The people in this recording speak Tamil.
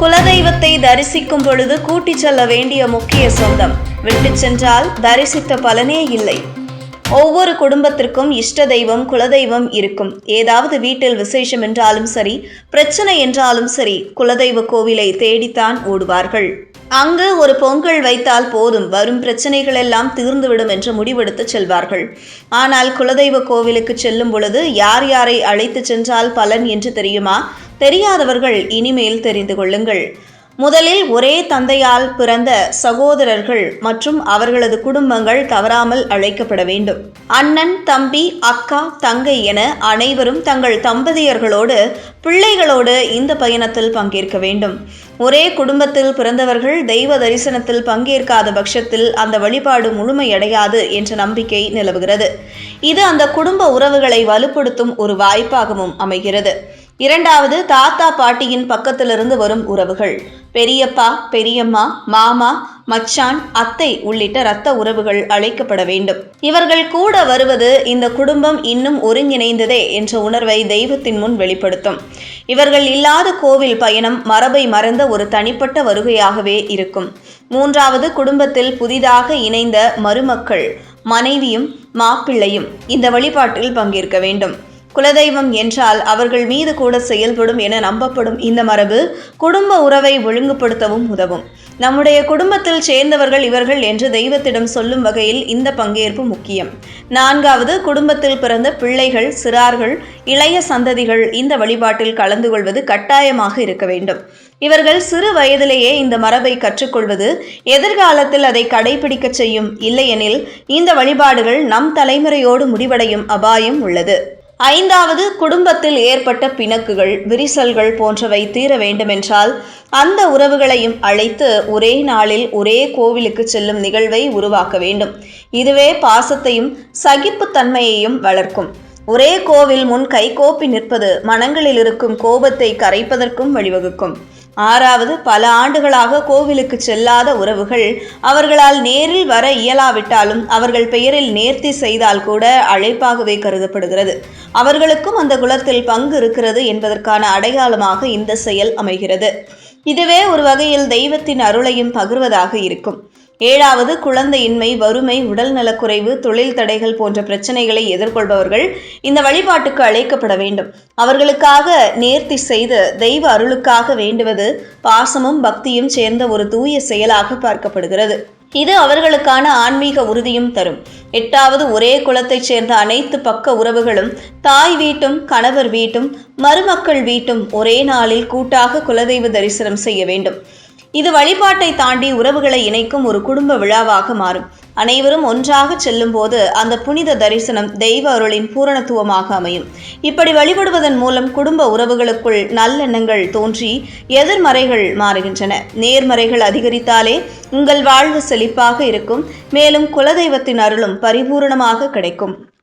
குலதெய்வத்தை தரிசிக்கும் பொழுது கூட்டிச் செல்ல வேண்டிய முக்கிய சொந்தம். விட்டுச் சென்றால் தரிசித்த பலனே இல்லை. ஒவ்வொரு குடும்பத்திற்கும் இஷ்ட தெய்வம் குலதெய்வம் இருக்கும். ஏதாவது வீட்டில் விசேஷம் என்றாலும் சரி பிரச்சனை என்றாலும் சரி குலதெய்வ கோவிலை தேடித்தான் ஓடுவார்கள். அங்கு ஒரு பொங்கல் வைத்தால் போதும் வரும் பிரச்சனைகள் எல்லாம் தீர்ந்துவிடும் என்று முடிவெடுத்து செல்வார்கள். ஆனால் குலதெய்வ கோவிலுக்கு செல்லும் பொழுது யார் யாரை அழைத்து சென்றால் பலன் என்று தெரியுமா? தெரியாதவர்கள் இனிமேல் தெரிந்து கொள்ளுங்கள். முதலில் ஒரே தந்தையால் பிறந்த சகோதரர்கள் மற்றும் அவர்களது குடும்பங்கள் தவறாமல் அழைக்கப்பட வேண்டும். அண்ணன் தம்பி அக்கா தங்கை என அனைவரும் தங்கள் தம்பதியர்களோடு பிள்ளைகளோடு இந்த பயணத்தில் பங்கேற்க வேண்டும். ஒரே குடும்பத்தில் பிறந்தவர்கள் தெய்வ தரிசனத்தில் பங்கேற்காத பட்சத்தில் அந்த வழிபாடு முழுமையடையாது என்ற நம்பிக்கை நிலவுகிறது. இது அந்த குடும்ப உறவுகளை வலுப்படுத்தும் ஒரு வாய்ப்பாகவும் அமைகிறது. இரண்டாவது தாத்தா பாட்டியின் பக்கத்திலிருந்து வரும் உறவுகள். பெரியப்பா பெரியம்மா மாமா மச்சான் அத்தை உள்ளிட்ட இரத்த உறவுகள் அழைக்கப்பட வேண்டும். இவர்கள் கூட வருவது இந்த குடும்பம் இன்னும் ஒருங்கிணைந்ததே என்ற உணர்வை தெய்வத்தின் முன் வெளிப்படுத்தும். இவர்கள் இல்லாத கோவில் பயணம் மரபை மறந்த ஒரு தனிப்பட்ட வருகையாகவே இருக்கும். மூன்றாவது குடும்பத்தில் புதிதாக இணைந்த மருமக்கள் மனைவியும் மாப்பிள்ளையும் இந்த வழிபாட்டில் பங்கேற்க வேண்டும். குலதெய்வம் என்றால் அவர்கள் மீது கூட செயல்படும் என நம்பப்படும் இந்த மரபு குடும்ப உறவை ஒழுங்குபடுத்தவும் உதவும். நம்முடைய குடும்பத்தில் சேர்ந்தவர்கள் இவர்கள் என்று தெய்வத்திடம் சொல்லும் வகையில் இந்த பங்கேற்பு முக்கியம். நான்காவது குடும்பத்தில் பிறந்த பிள்ளைகள் சிறார்கள் இளைய சந்ததிகள் இந்த வழிபாட்டில் கலந்து கொள்வது கட்டாயமாக இருக்க வேண்டும். இவர்கள் சிறு வயதிலேயே இந்த மரபை கற்றுக்கொள்வது எதிர்காலத்தில் அதை கடைபிடிக்க செய்யும். இல்லையெனில் இந்த வழிபாடுகள் நம் தலைமுறையோடு முடிவடையும் அபாயம் உள்ளது. ஐந்தாவது குடும்பத்தில் ஏற்பட்ட பிணக்குகள் விரிசல்கள் போன்றவை தீர வேண்டுமென்றால் அந்த உறவுகளையும் அழைத்து ஒரே நாளில் ஒரே கோவிலுக்கு செல்லும் நிகழ்வை உருவாக்க வேண்டும். இதுவே பாசத்தையும் சகிப்புத்தன்மையையும் வளர்க்கும். ஒரே கோவில் முன் கைகோப்பி நிற்பது மனங்களில் இருக்கும் கோபத்தை கரைப்பதற்கும் வழிவகுக்கும். ஆறாவது பல ஆண்டுகளாக கோவிலுக்கு செல்லாத உறவுகள் அவர்களால் நேரில் வர இயலாவிட்டாலும் அவர்கள் பெயரில் நேர்த்தி செய்தால் கூட அழைப்பாகவே கருதப்படுகிறது. அவர்களுக்கும் அந்த குலத்தில் பங்கு இருக்கிறது என்பதற்கான அடையாளமாக இந்த செயல் அமைகிறது. இதுவே ஒரு வகையில் தெய்வத்தின் அருளையும் பகிர்வதாக இருக்கும். ஏழாவது குழந்தையின்மை வறுமை உடல் நலக்குறைவு தொழில் தடைகள் போன்ற பிரச்சனைகளை எதிர்கொள்பவர்கள் இந்த வழிபாட்டுக்கு அழைக்கப்பட வேண்டும். அவர்களுக்காக நேர்த்தி செய்து தெய்வ அருளுக்காக வேண்டுவது பாசமும் பக்தியும் சேர்ந்த ஒரு தூய செயலாக பார்க்கப்படுகிறது. இது அவர்களுக்கான ஆன்மீக உறுதியும் தரும். எட்டாவது ஒரே குலத்தைச் சேர்ந்த அனைத்து பக்க உறவுகளும் தாய் வீட்டும் கணவர் வீட்டும் மருமக்கள் வீட்டும் ஒரே நாளில் கூட்டாக குலதெய்வ தரிசனம் செய்ய வேண்டும். இது வழிபாட்டை தாண்டி உறவுகளை இணைக்கும் ஒரு குடும்ப விழாவாக மாறும். அனைவரும் ஒன்றாக செல்லும் போது அந்த புனித தரிசனம் தெய்வ அருளின் பூரணத்துவமாக அமையும். இப்படி வழிபடுவதன் மூலம் குடும்ப உறவுகளுக்குள் நல்லெண்ணங்கள் தோன்றி எதிர்மறைகள் மாறுகின்றன. நேர்மறைகள் அதிகரித்தாலே உங்கள் வாழ்வு செழிப்பாக இருக்கும். மேலும் குலதெய்வத்தின் அருளும் பரிபூரணமாக கிடைக்கும்.